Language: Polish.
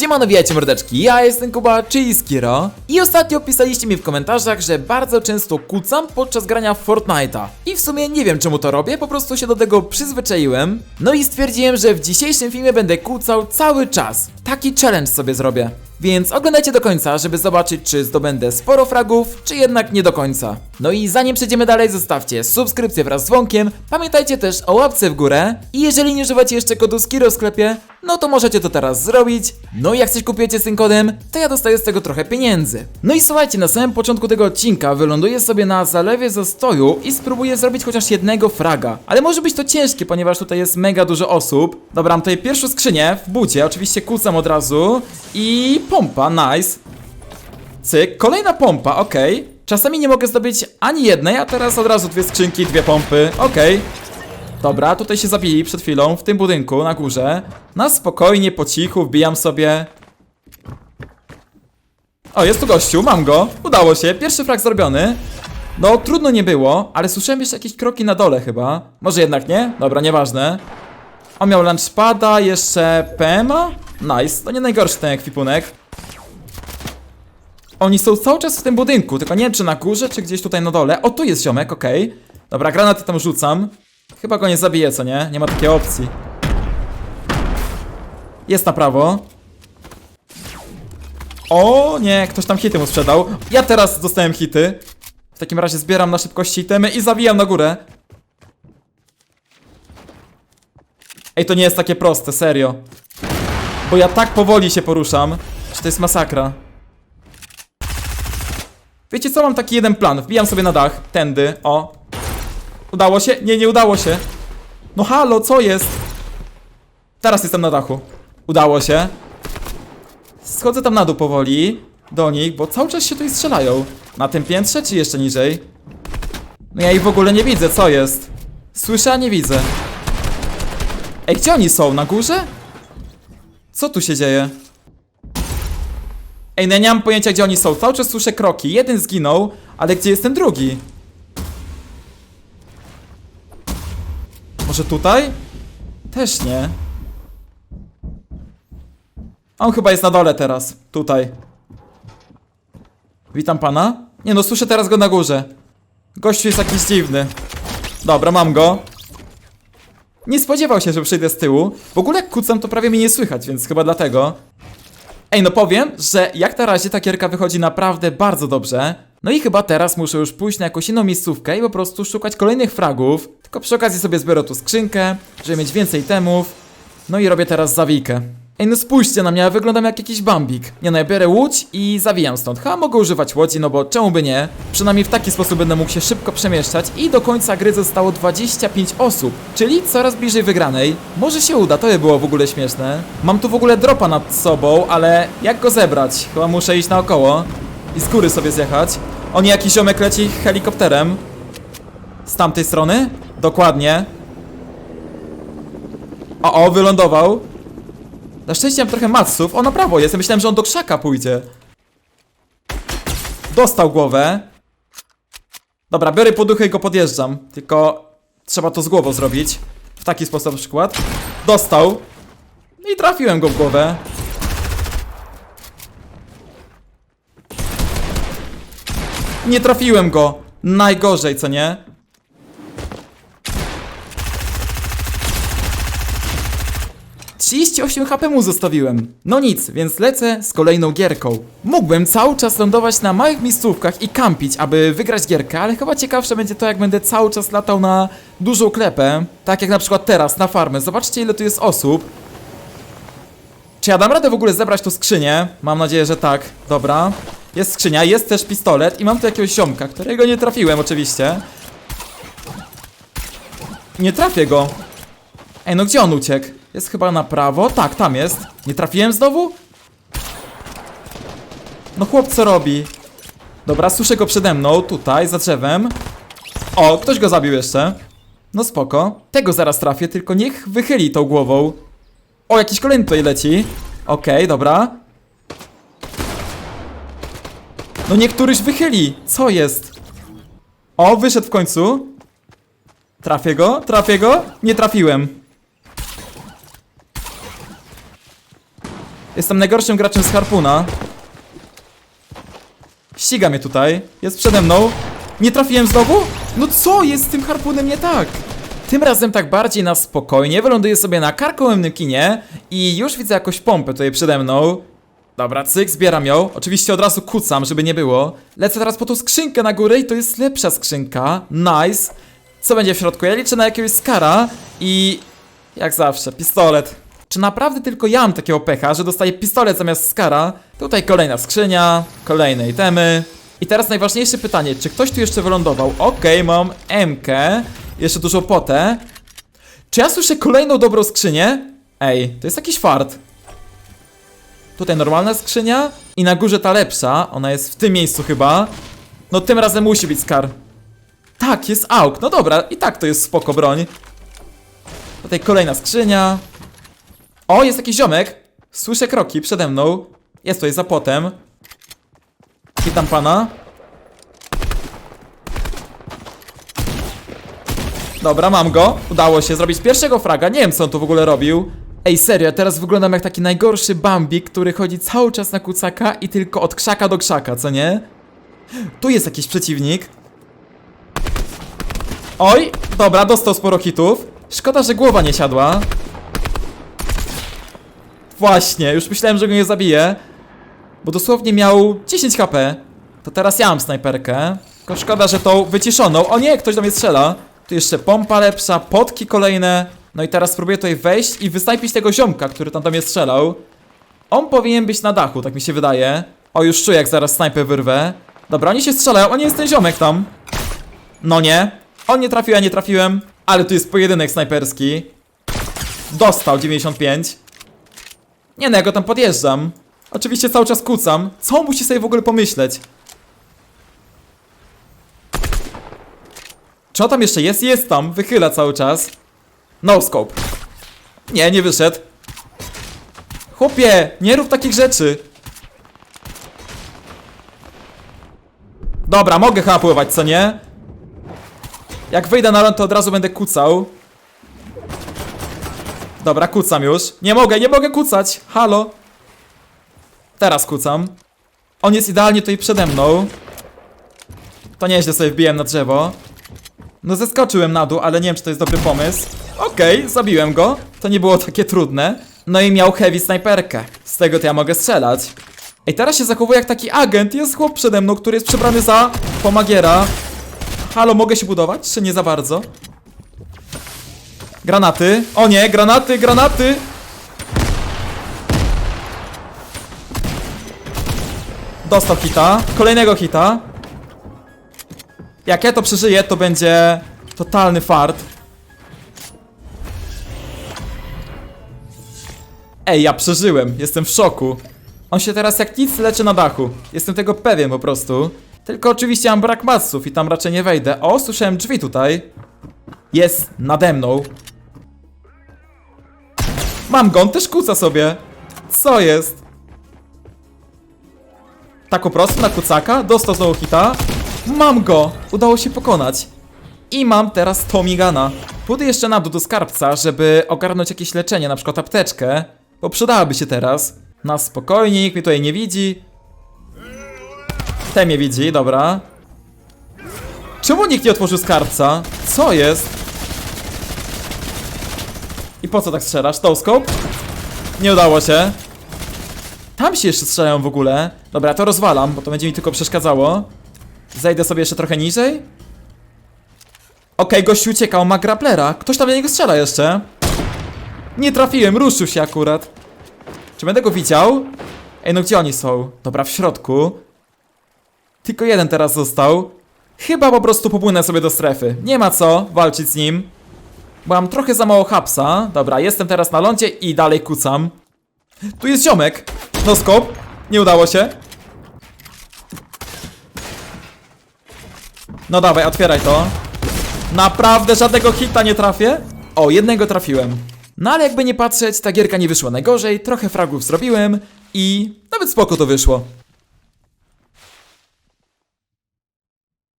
Siemano, witajcie mordeczki, ja jestem Kuba, czyli Skiro I ostatnio pisaliście mi w komentarzach, że bardzo często kucam podczas grania w Fortnite'a. I w sumie nie wiem czemu to robię, po prostu się do tego przyzwyczaiłem. No i stwierdziłem, że w dzisiejszym filmie będę kucał cały czas. Taki challenge sobie zrobię więc oglądajcie do końca, żeby zobaczyć, czy zdobędę sporo fragów, czy jednak nie do końca. No i zanim przejdziemy dalej, zostawcie subskrypcję wraz z dzwonkiem. Pamiętajcie też o łapce w górę. I jeżeli nie używacie jeszcze kodu Skiro w sklepie, no to możecie to teraz zrobić. No i jak coś kupujecie z tym kodem, to ja dostaję z tego trochę pieniędzy. No i słuchajcie, na samym początku tego odcinka wyląduję sobie na zalewie zastoju i spróbuję zrobić chociaż jednego fraga. Ale może być to ciężkie, ponieważ tutaj jest mega dużo osób. Dobra, mam tutaj pierwszą skrzynię w bucie, oczywiście kucam od razu. I pompa, nice. Cyk, kolejna pompa, okej. Czasami nie mogę zdobyć ani jednej, a teraz od razu dwie skrzynki, dwie pompy, okej. Dobra, tutaj się zabili przed chwilą, w tym budynku, na górze. Na spokojnie, po cichu, wbijam sobie. O, jest tu gościu, mam go. Udało się, pierwszy frag zrobiony. No, trudno nie było, ale słyszałem jeszcze jakieś kroki na dole chyba. Może jednak nie? Dobra, nieważne. On miał lunchpada, jeszcze PMA? Nice, to nie najgorszy ten ekwipunek. Oni są cały czas w tym budynku, tylko nie wiem czy na górze, czy gdzieś tutaj na dole. O, tu jest ziomek, okej. Dobra, granaty tam rzucam. Chyba go nie zabiję, co nie? Nie ma takiej opcji. Jest na prawo. O, nie, ktoś tam hity mu sprzedał. Ja teraz dostałem hity. W takim razie zbieram na szybkości itemy i zawijam na górę. Ej, to nie jest takie proste, serio. Bo ja tak powoli się poruszam, że to jest masakra. Wiecie co, mam taki jeden plan. Wbijam sobie na dach, tędy, o. Udało się? Nie, nie udało się. No halo, co jest? Teraz jestem na dachu. Udało się. Schodzę tam na dół powoli. Do nich, bo cały czas się tutaj strzelają. Na tym piętrze, czy jeszcze niżej? No ja ich w ogóle nie widzę, co jest? Słyszę, a nie widzę. Ej, gdzie oni są? Na górze? Co tu się dzieje? Ej, no ja nie mam pojęcia, gdzie oni są. Cały czas słyszę kroki. Jeden zginął, ale gdzie jest ten drugi? Może tutaj? Też nie. On chyba jest na dole teraz. Tutaj. Witam pana. Nie no, słyszę teraz go na górze. Gościu jest jakiś dziwny. Dobra, mam go. Nie spodziewał się, że przyjdę z tyłu. W ogóle jak kucam, to prawie mnie nie słychać, więc chyba dlatego. Ej, no powiem, że jak na razie ta gierka wychodzi naprawdę bardzo dobrze. No i chyba teraz muszę już pójść na jakąś inną miejscówkę i po prostu szukać kolejnych fragów. Tylko przy okazji sobie zbiorę tu skrzynkę, żeby mieć więcej temów. No i robię teraz zawijkę. Ej, no spójrzcie na mnie, ja wyglądam jak jakiś bambik. Nie no, ja biorę łódź i zawijam stąd. Ha, mogę używać łodzi, no bo czemu by nie? Przynajmniej w taki sposób będę mógł się szybko przemieszczać i do końca gry zostało 25 osób, czyli coraz bliżej wygranej. Może się uda, to by było w ogóle śmieszne. Mam tu w ogóle dropa nad sobą, ale jak go zebrać? Chyba muszę iść naokoło i z góry sobie zjechać. O nie, jakiś ziomek leci helikopterem. Z tamtej strony? Dokładnie. O, o, wylądował. Na szczęście mam trochę matsów. O, na prawo jest. Myślałem, że on do krzaka pójdzie. Dostał głowę. Dobra, biorę poduchę i go podjeżdżam. Tylko trzeba to z głową zrobić. W taki sposób na przykład. Dostał. I trafiłem go w głowę. Nie trafiłem go. Najgorzej, co nie? Trzydzieści osiem HP mu zostawiłem. No nic, więc lecę z kolejną gierką. Mógłbym cały czas lądować na małych miejscówkach i kampić, aby wygrać gierkę, ale chyba ciekawsze będzie to, jak będę cały czas latał na dużą klepę. Tak jak na przykład teraz, na farmę. Zobaczcie, ile tu jest osób. Czy ja dam radę w ogóle zebrać tą skrzynię? Mam nadzieję, że tak. Dobra. Jest skrzynia, jest też pistolet i mam tu jakiegoś ziomka, którego nie trafiłem oczywiście. Nie trafię go. Ej, no gdzie on uciekł? Jest chyba na prawo? Tak, tam jest. Nie trafiłem znowu? No chłop co robi? Dobra, słyszę go przede mną, tutaj, za drzewem. O, ktoś go zabił jeszcze. No spoko. Tego zaraz trafię, tylko niech wychyli tą głową. O, jakiś kolejny tutaj leci. Okej, dobra. No niektóryś wychyli. Co jest? O, wyszedł w końcu. Trafię go? Trafię go? Nie trafiłem. Jestem najgorszym graczem z harpuna. Ściga mnie tutaj. Jest przede mną. Nie trafiłem znowu? No co jest z tym harpunem nie tak? Tym razem tak bardziej na spokojnie. Wyląduję sobie na karkołomnym kinie i już widzę jakąś pompę tutaj przede mną. Dobra, cyk, zbieram ją. Oczywiście od razu kucam, żeby nie było. Lecę teraz po tą skrzynkę na górę i to jest lepsza skrzynka. Nice. Co będzie w środku? Ja liczę na jakiegoś skara i... Jak zawsze, pistolet. Czy naprawdę tylko ja mam takiego pecha, że dostaję pistolet zamiast skara? Tutaj kolejna skrzynia, kolejne itemy. I teraz najważniejsze pytanie, czy ktoś tu jeszcze wylądował? Okej, mam MK, jeszcze dużo potę. Czy ja słyszę kolejną dobrą skrzynię? Ej, to jest jakiś fart. Tutaj normalna skrzynia i na górze ta lepsza. Ona jest w tym miejscu chyba. No tym razem musi być skar. Tak, jest auk. No dobra, i tak to jest spoko broń. Tutaj kolejna skrzynia. O, jest jakiś ziomek. Słyszę kroki przede mną. Jest tutaj za potem. Witam pana. Dobra, mam go. Udało się zrobić pierwszego fraga. Nie wiem, co on tu w ogóle robił. Ej, serio, teraz wyglądam jak taki najgorszy Bambi, który chodzi cały czas na kucaka i tylko od krzaka do krzaka, co nie? Tu jest jakiś przeciwnik. Oj, dobra, dostał sporo hitów. Szkoda, że głowa nie siadła. Właśnie, już myślałem, że go nie zabiję. Bo dosłownie miał 10 HP. To teraz ja mam snajperkę. Tylko szkoda, że tą wyciszoną. O nie, ktoś do mnie strzela. Tu jeszcze pompa lepsza, potki kolejne. No i teraz spróbuję tutaj wejść i wysnajpić tego ziomka, który tam do mnie strzelał. On powinien być na dachu, tak mi się wydaje. O, już czuję, jak zaraz snajpę wyrwę. Dobra, oni się strzelają, o nie jest ten ziomek tam. No nie. On nie trafił, ja nie trafiłem. Ale tu jest pojedynek snajperski. Dostał 95. Nie no, ja go tam podjeżdżam. Oczywiście cały czas kucam. Co on musi sobie w ogóle pomyśleć? Czy on tam jeszcze jest? Jest tam. Wychyla cały czas. No scope. Nie, nie wyszedł. Chłopie, nie rób takich rzeczy. Dobra, mogę chyba pływać, co nie? Jak wyjdę na ląd, to od razu będę kucał. Dobra, kucam już. Nie mogę, nie mogę kucać. Halo. Teraz kucam. On jest idealnie tutaj przede mną. To nieźle sobie wbiłem na drzewo. No zeskoczyłem na dół, ale nie wiem, czy to jest dobry pomysł. Okej, zabiłem go. To nie było takie trudne. No i miał heavy snajperkę. Z tego to ja mogę strzelać. Ej, teraz się zachowuję jak taki agent. Jest chłop przede mną, który jest przebrany za pomagiera. Halo, mogę się budować, czy nie za bardzo? Granaty. O nie, granaty, granaty! Dostał hita. Kolejnego hita. Jak ja to przeżyję, to będzie totalny fart. Ej, ja przeżyłem. Jestem w szoku. On się teraz jak nic leczy na dachu. Jestem tego pewien po prostu. Tylko oczywiście mam brak matsów i tam raczej nie wejdę. O, słyszałem drzwi tutaj. Jest nade mną. Mam go, on też kuca sobie. Co jest? Tak po prostu na kucaka, dostał znowu hita. Mam go! Udało się pokonać. I mam teraz Tomigana. Pójdę jeszcze na dół do skarbca, żeby ogarnąć jakieś leczenie, na przykład apteczkę. Bo przydałaby się teraz. Na spokojnie, nikt mnie tutaj nie widzi. Ten mnie widzi, dobra. Czemu nikt nie otworzył skarbca? Co jest? I po co tak strzelasz? Scope? Nie udało się. Tam się jeszcze strzelają w ogóle. Dobra, to rozwalam, bo to będzie mi tylko przeszkadzało. Zejdę sobie jeszcze trochę niżej. Okej, gościu ucieka, on ma grapplera. Ktoś tam do niego strzela jeszcze. Nie trafiłem, ruszył się akurat. Czy będę go widział? Ej, no gdzie oni są? Dobra, w środku. Tylko jeden teraz został. Chyba po prostu popłynę sobie do strefy. Nie ma co walczyć z nim. Mam trochę za mało hapsa. Dobra, jestem teraz na lądzie i dalej kucam. Tu jest ziomek. No skop. Nie udało się. No dawaj, otwieraj to. Naprawdę żadnego hita nie trafię? O, jednego trafiłem. No ale jakby nie patrzeć, ta gierka nie wyszła najgorzej, trochę fragów zrobiłem i nawet spoko to wyszło.